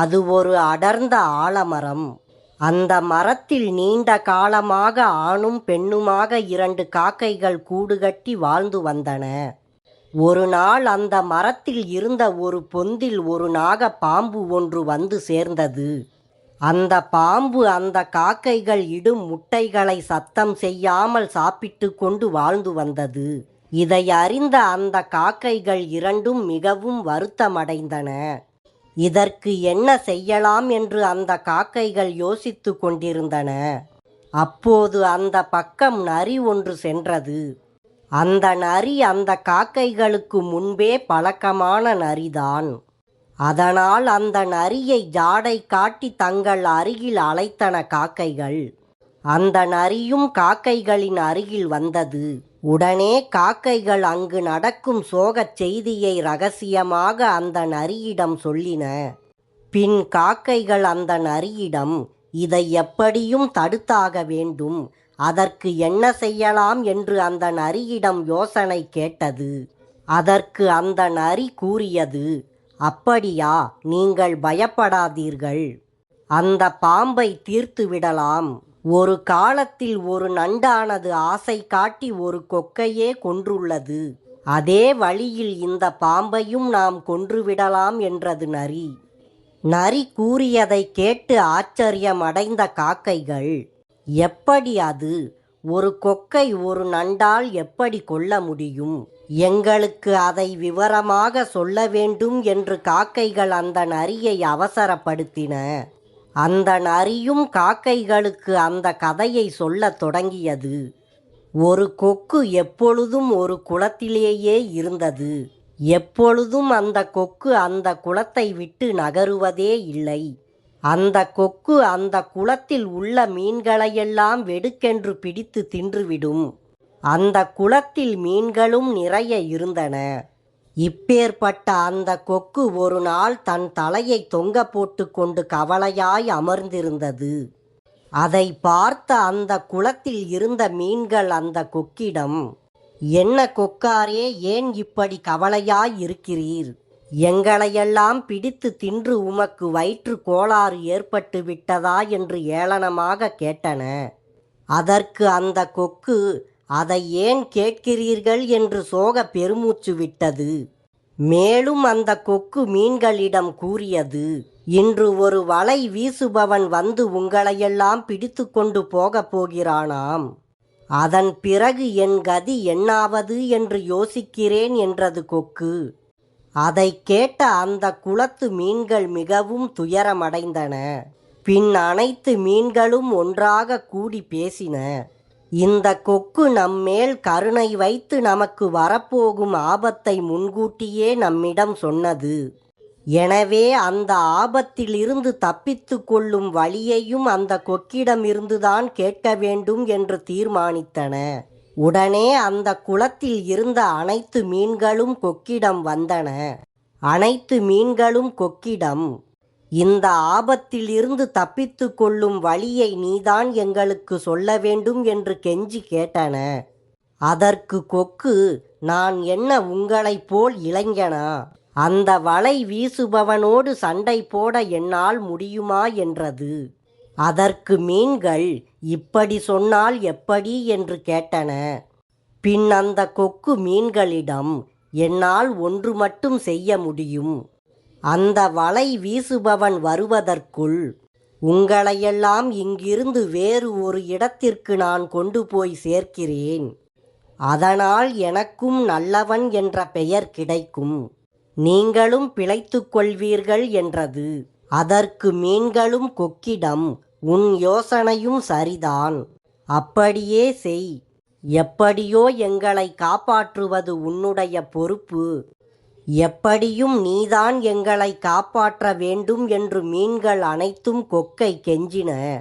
அது ஒரு அடர்ந்த ஆலமரம். அந்த மரத்தில் நீண்ட காலமாக ஆணும் பெண்ணுமாக இரண்டு காக்கைகள் கூடுகட்டி வாழ்ந்து வந்தன. ஒரு நாள் அந்த மரத்தில் இருந்த ஒரு பொந்தில் ஒரு நாக பாம்பு ஒன்று வந்து சேர்ந்தது. அந்த பாம்பு அந்த காக்கைகள் இடும் முட்டைகளை சத்தம் செய்யாமல் சாப்பிட்டு கொண்டு வாழ்ந்து வந்தது. இதை அறிந்த அந்த காக்கைகள் இரண்டும் மிகவும் வருத்தமடைந்தன. இதற்கு என்ன செய்யலாம் என்று அந்த காக்கைகள் யோசித்து கொண்டிருந்தன. அப்போது அந்த பக்கம் நரி ஒன்று சென்றது. அந்த நரி அந்த காக்கைகளுக்கு முன்பே பழக்கமான நரிதான். அதனால் அந்த நரியை ஜாடை காட்டி தங்கள் அருகில் அழைத்தன காக்கைகள். அந்த நரியும் காக்கைகளின் அருகில் வந்தது. உடனே காக்கைகள் அங்கு நடக்கும் சோகச் செய்தியை ரகசியமாக அந்த நரியிடம் சொல்லின. பின் காக்கைகள் அந்த நரியிடம் இதை எப்படியும் தடுத்தாக வேண்டும். அதற்கு என்ன செய்யலாம்? என்று அந்த நரியிடம் யோசனை கேட்டது. அதற்கு அந்த நரி கூறியது அப்படியா நீங்கள் பயப்படாதீர்கள். அந்த பாம்பை தீர்த்து விடலாம். ஒரு காலத்தில் ஒரு நண்டானது ஆசை காட்டி ஒரு கொக்கையே கொன்றுள்ளது. அதே வழியில் இந்த பாம்பையும் நாம் கொன்றுவிடலாம் என்றது நரி. நரி கூறியதை கேட்டு ஆச்சரியமடைந்த காக்கைகள் எப்படி அது? ஒரு கொக்கை ஒரு நண்டால் எப்படி கொல்ல முடியும்? எங்களுக்கு அதை விவரமாக சொல்ல வேண்டும் என்று காக்கைகள் அந்த நரியை அவசரப்படுத்தின. அந்த நரியும் காக்கைகளுக்கு அந்த கதையை சொல்லத் தொடங்கியது. ஒரு கொக்கு எப்பொழுதும் ஒரு குளத்திலேயே இருந்தது. எப்பொழுதும் அந்த கொக்கு அந்த குளத்தை விட்டு நகருவதே இல்லை. அந்த கொக்கு அந்த குளத்தில் உள்ள மீன்களையெல்லாம் வெடுக்கென்று பிடித்து தின்றுவிடும். அந்த குளத்தில் மீன்களும் நிறைய இருந்தன. இப்பேற்பட்ட அந்த கொக்கு ஒரு நாள் தன் தலையை தொங்க போட்டு கொண்டு கவலையாய் அமர்ந்திருந்தது. அதை பார்த்த அந்த குளத்தில் இருந்த மீன்கள் அந்த கொக்கிடம் என்ன கொக்காரே ஏன் இப்படி கவலையாய் இருக்கிறீர்? எங்களையெல்லாம் பிடித்து தின்று உமக்கு வயிற்று கோளாறு ஏற்பட்டு விட்டதா? என்று ஏளனமாக கேட்டன. அதற்கு அந்த கொக்கு அதை ஏன் கேட்கிறீர்கள் என்று சோக பெருமூச்சு விட்டது. மேலும் அந்த கொக்கு மீன்களிடம் கூறியது இன்று ஒரு வலை வீசுபவன் வந்து உங்களையெல்லாம் பிடித்து கொண்டு போகப் போகிறானாம். அதன் பிறகு என் கதி என்னாவது என்று யோசிக்கிறேன் என்றது கொக்கு. அதை கேட்ட அந்த குளத்து மீன்கள் மிகவும் துயரமடைந்தன. பின் அனைத்து மீன்களும் ஒன்றாக கூடி பேசின. இந்த கொக்கு நம்மேல் கருணை வைத்து நமக்கு வரப்போகும் ஆபத்தை முன்கூட்டியே நம்மிடம் சொன்னது. எனவே அந்த ஆபத்திலிருந்து தப்பித்து கொள்ளும் வழியையும் அந்த கொக்கிடமிருந்துதான் கேட்க வேண்டும் என்று தீர்மானித்தன. உடனே அந்த குளத்தில் இருந்த அனைத்து மீன்களும் கொக்கிடம் வந்தன. அனைத்து மீன்களும் கொக்கிடம். இந்த ஆபத்திலிருந்து தப்பித்து கொள்ளும் வழியை நீதான் எங்களுக்கு சொல்ல வேண்டும் என்று கெஞ்சி கேட்டன. அதற்கு கொக்கு நான் என்ன உங்களைப் போல் இளைஞனா? அந்த வலை வீசுபவனோடு சண்டை போட என்னால் முடியுமா என்றது. அதற்கு மீன்கள் இப்படி சொன்னால் எப்படி என்று கேட்டன. பின் அந்த கொக்கு மீன்களிடம் என்னால் ஒன்று மட்டும் செய்ய முடியும். அந்த வலை வீசுபவன் வருவதற்குள் உங்களையெல்லாம் இங்கிருந்து வேறு ஒரு இடத்திற்கு நான் கொண்டு போய் சேர்க்கிறேன். அதனால் எனக்கும் நல்லவன் என்ற பெயர் கிடைக்கும். நீங்களும் பிழைத்து கொள்வீர்கள் என்றது. அதற்கு மீன்களும் கொக்கிடம் உன் யோசனையும் சரிதான். அப்படியே செய். எப்படியோ எங்களை காப்பாற்றுவது உன்னுடைய பொறுப்பு. எப்படியும் நீதான் எங்களை காப்பாற்ற வேண்டும் என்று மீன்கள் அனைத்தும் கொக்கை கெஞ்சின.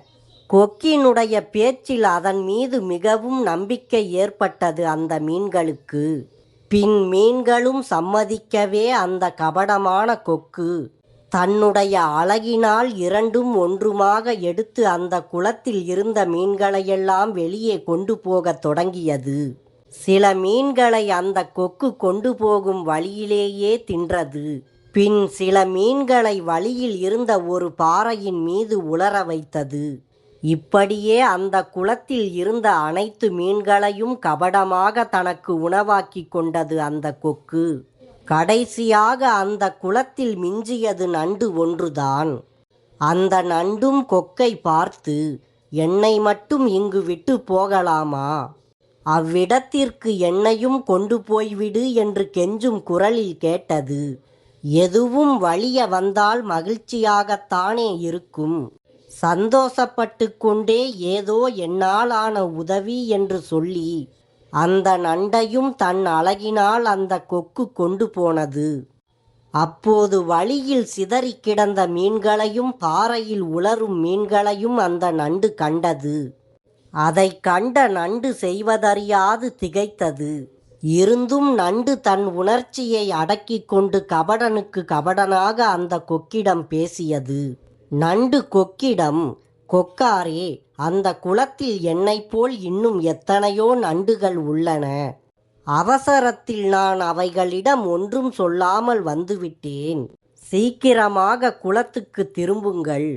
கொக்கினுடைய பேச்சில் அதன் மீது மிகவும் நம்பிக்கை ஏற்பட்டது அந்த மீன்களுக்கு. பின் மீன்களும் சம்மதிக்கவே அந்த கபடமான கொக்கு தன்னுடைய அழகினால் இரண்டும் ஒன்றுமாக எடுத்து அந்த குளத்தில் இருந்த மீன்களையெல்லாம் வெளியே கொண்டு போகத் தொடங்கியது. சில மீன்களை அந்த கொக்கு கொண்டு போகும் வழியிலேயே தின்றது. பின் சில மீன்களை வழியில் இருந்த ஒரு பாறையின் மீது உலர வைத்தது. இப்படியே அந்த குளத்தில் இருந்த அனைத்து மீன்களையும் கபடமாக தனக்கு உணவாக்கிக் கொண்டது அந்த கொக்கு. கடைசியாக அந்த குளத்தில் மிஞ்சியது நண்டு ஒன்றுதான். அந்த நண்டும் கொக்கை பார்த்து என்னை மட்டும் இங்கு விட்டு போகலாமா? அவ்விடத்திற்கு என்னையும் கொண்டு போய்விடு என்று கெஞ்சும் குரலில் கேட்டது எதுவும் வழிய வந்தால் மகிழ்ச்சியாகத்தானே இருக்கும். சந்தோஷப்பட்டு கொண்டே ஏதோ என்னாலான உதவி என்று சொல்லி அந்த நண்டையும் தன் அழகினால் அந்த கொக்கு கொண்டு போனது. அப்போது வழியில் சிதறி கிடந்த மீன்களையும் பாறையில் உலரும் மீன்களையும் அந்த நண்டு கண்டது. அதை கண்ட நண்டு செய்வதறியாது திகைத்தது. இருந்தும் நண்டு தன் உணர்ச்சியை அடக்கிக் கொண்டு கபடனுக்கு கபடனாக அந்த கொக்கிடம் பேசியது. நண்டு கொக்கிடம் கொக்காரே அந்த குளத்தில் என்னைப் போல் இன்னும் எத்தனையோ நண்டுகள் உள்ளன. அவசரத்தில் நான் அவைகளிடம் ஒன்றும் சொல்லாமல் வந்துவிட்டேன். சீக்கிரமாக குளத்துக்கு திரும்புங்கள்.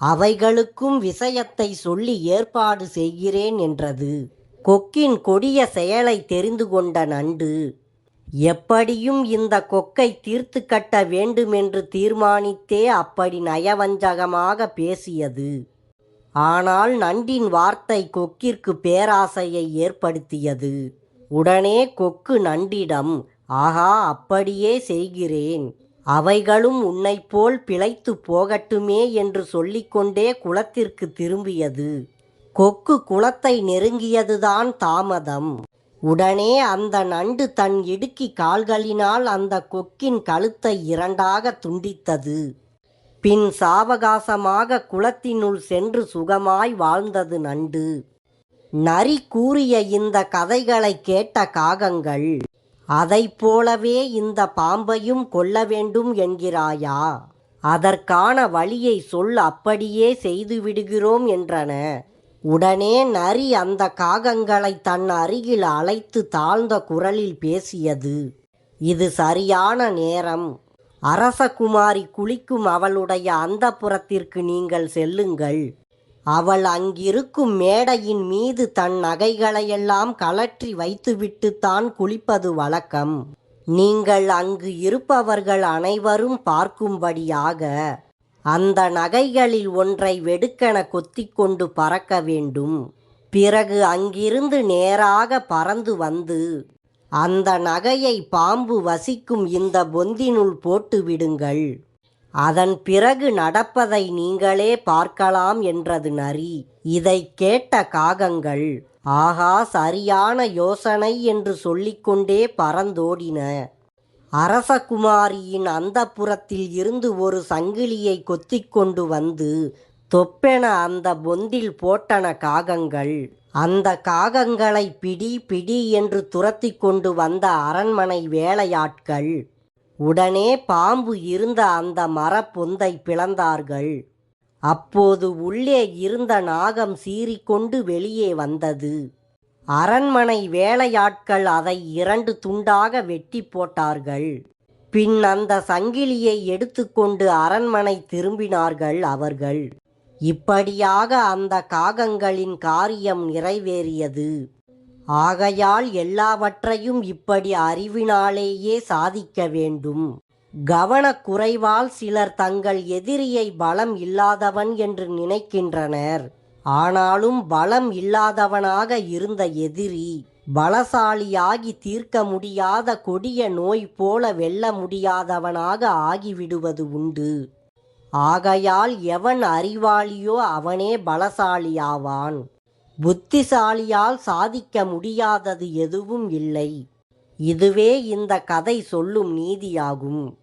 அவைகளுக்கும் விஷயத்தை சொல்லி ஏற்பாடு செய்கிறேன் என்றது. கொக்கின் கொடிய செயலை தெரிந்து கொண்ட நண்டு எப்படியும் இந்த கொக்கை தீர்த்து கட்ட வேண்டுமென்று தீர்மானித்தே அப்படி நயவஞ்சகமாக பேசியது. ஆனால் நண்டின் வார்த்தை கொக்கிற்கு பேராசையை ஏற்படுத்தியது. உடனே கொக்கு நண்டிடம் ஆஹா அப்படியே செய்கிறேன். அவைகளும் உன்னைப் போல் பிழைத்து போகட்டுமே என்று சொல்லிக்கொண்டே குளத்திற்கு திரும்பியது. கொக்கு குளத்தை நெருங்கியதுதான் தாமதம். உடனே அந்த நண்டு தன் இடுக்கி கால்களினால் அந்த கொக்கின் கழுத்தை இரண்டாக துண்டித்தது. பின் சாவகாசமாக குளத்தினுள் சென்று சுகமாய் வாழ்ந்தது நண்டு. நரி கூறிய இந்த கதைகளை கேட்ட காகங்கள் அதைப் போலவே இந்த பாம்பையும் கொல்ல வேண்டும் என்கிறாயா? அதற்கான வழியை சொல் அப்படியே செய்து விடுகிறோம் என்றன. உடனே நரி அந்த காகங்களை தன் அருகில் அழைத்து தாழ்ந்த குரலில் பேசியது. இது சரியான நேரம். அரசகுமாரி குளிக்கும் அவளுடைய அந்தப்புறத்திற்கு நீங்கள் செல்லுங்கள். அவள் அங்கிருக்கும் மேடையின் மீது தன் நகைகளையெல்லாம் கலற்றி வைத்துவிட்டுத்தான் குளிப்பது வழக்கம். நீங்கள் அங்கு இருப்பவர்கள் அனைவரும் பார்க்கும்படியாக அந்த நகைகளில் ஒன்றை வெடுக்கென கொத்திக்கொண்டு பறக்க வேண்டும். பிறகு அங்கிருந்து நேராக பறந்து வந்து அந்த நகையை பாம்பு வசிக்கும் இந்த பொந்தினுள் போட்டுவிடுங்கள் அதன் பிறகு நடப்பதை நீங்களே பார்க்கலாம் என்றது நரி. இதை கேட்ட காகங்கள் ஆகா சரியான யோசனை என்று சொல்லிக்கொண்டே பறந்தோடின. அரசகுமாரியின் அந்தப்புறத்தில் இருந்து ஒரு சங்கிலியை கொத்தி கொண்டு வந்து தொப்பென அந்த பொந்தில் போட்டன காகங்கள். அந்த காகங்களை பிடி பிடி என்று துரத்தி கொண்டு வந்த அரண்மனை வேலையாட்கள் உடனே பாம்பு இருந்த அந்த மரப்பொந்தை பிளந்தார்கள். அப்போது உள்ளே இருந்த நாகம் சீறிக்கொண்டு வெளியே வந்தது. அரண்மனை வேலையாட்கள் அதை இரண்டு துண்டாக வெட்டி போட்டார்கள். பின் அந்த சங்கிலியை எடுத்துக்கொண்டு அரண்மனை திரும்பினார்கள் அவர்கள். இப்படியாக அந்த காகங்களின் காரியம் நிறைவேறியது. ஆகையால் எல்லாவற்றையும் இப்படி அறிவினாலேயே சாதிக்க வேண்டும். கவனக்குறைவால் சிலர் தங்கள் எதிரியை பலம் இல்லாதவன் என்று நினைக்கின்றனர். ஆனாலும் பலம் இல்லாதவனாக இருந்த எதிரி பலசாலியாகி தீர்க்க முடியாத கொடிய நோய் போல வெல்ல முடியாதவனாக ஆகிவிடுவது உண்டு. ஆகையால் எவன் அறிவாளியோ அவனே பலசாலியாவான். புத்திசாலியால் சாதிக்க முடியாதது எதுவும் இல்லை. இதுவே இந்த கதை சொல்லும் நீதியாகும்.